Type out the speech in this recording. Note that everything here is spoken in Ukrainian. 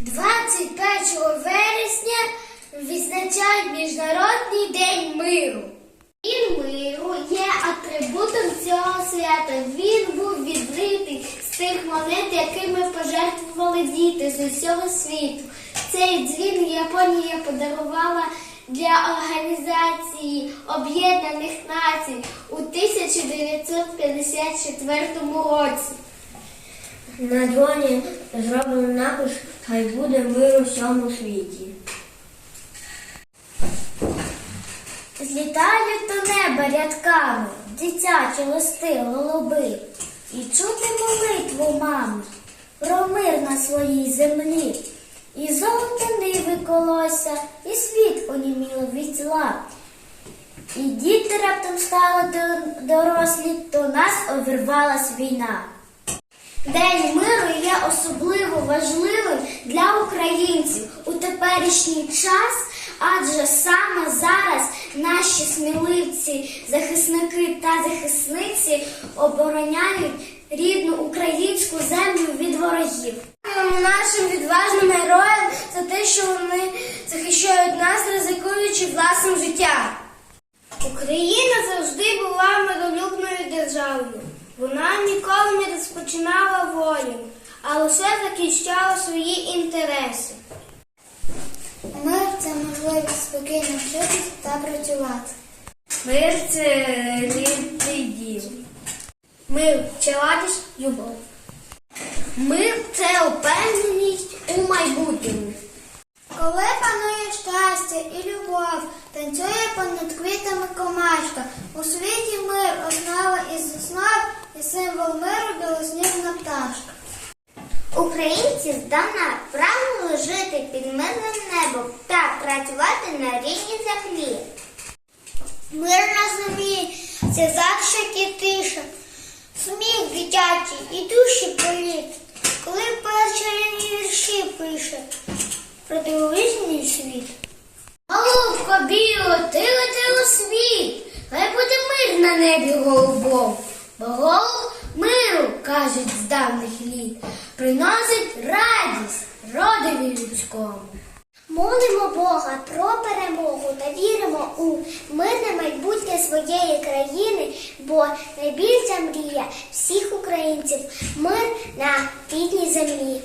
21 вересня відзначають Міжнародний день миру. День миру є атрибутом цього свята. Він був відкритий з тих монет, якими пожертвували діти з усього світу. Цей дзвін Японія подарувала для Організації Об'єднаних Націй у 1954 році. На дроні зроблено напис Хай буде мир у всьому світі. Злітають до неба рядками, дитячі листи, голуби, і чути молитву мами про мир на своїй землі. І золото ниви колося, і світ оніміло від зла. І діти раптом стали дорослі, то нас обірвалась війна. День миру є особливо важливим для українців у теперішній час, адже саме зараз наші сміливці, захисники та захисниці обороняють рідну українську землю від ворогів. Нашим відважним героям за те, що вони захищають нас, ризикуючи власним життям. Україна завжди була миролюбною державою. Вона ніколи не розпочинала воїн, а лише захищала свої інтереси. Мир це можливість спокійно вчитися та працювати. Мир це рідний дім. Мир це радість, любов. Мир це упевненість у майбутньому. Коли панує щастя і любов, танцює понад квітами комашка. У світі мир основа із основ і символ миру білосніжна пташка. Українці здавна прагнули жити під мирним небом та працювати на рідній землі. Мир на землі це захищать і тиша, сміх дитячий і душі політ. Коли перші вірші пише про дивовижний світ. Голубко біло, ти лети у світ, хай буде мир на небі голубом, бо голуб миру, кажуть з давних літ, приносить радість родові людському. Молимо Бога про перемогу та віримо у мирне майбутнє своєї країни, бо найбільша мрія всіх українців мир на рідній землі.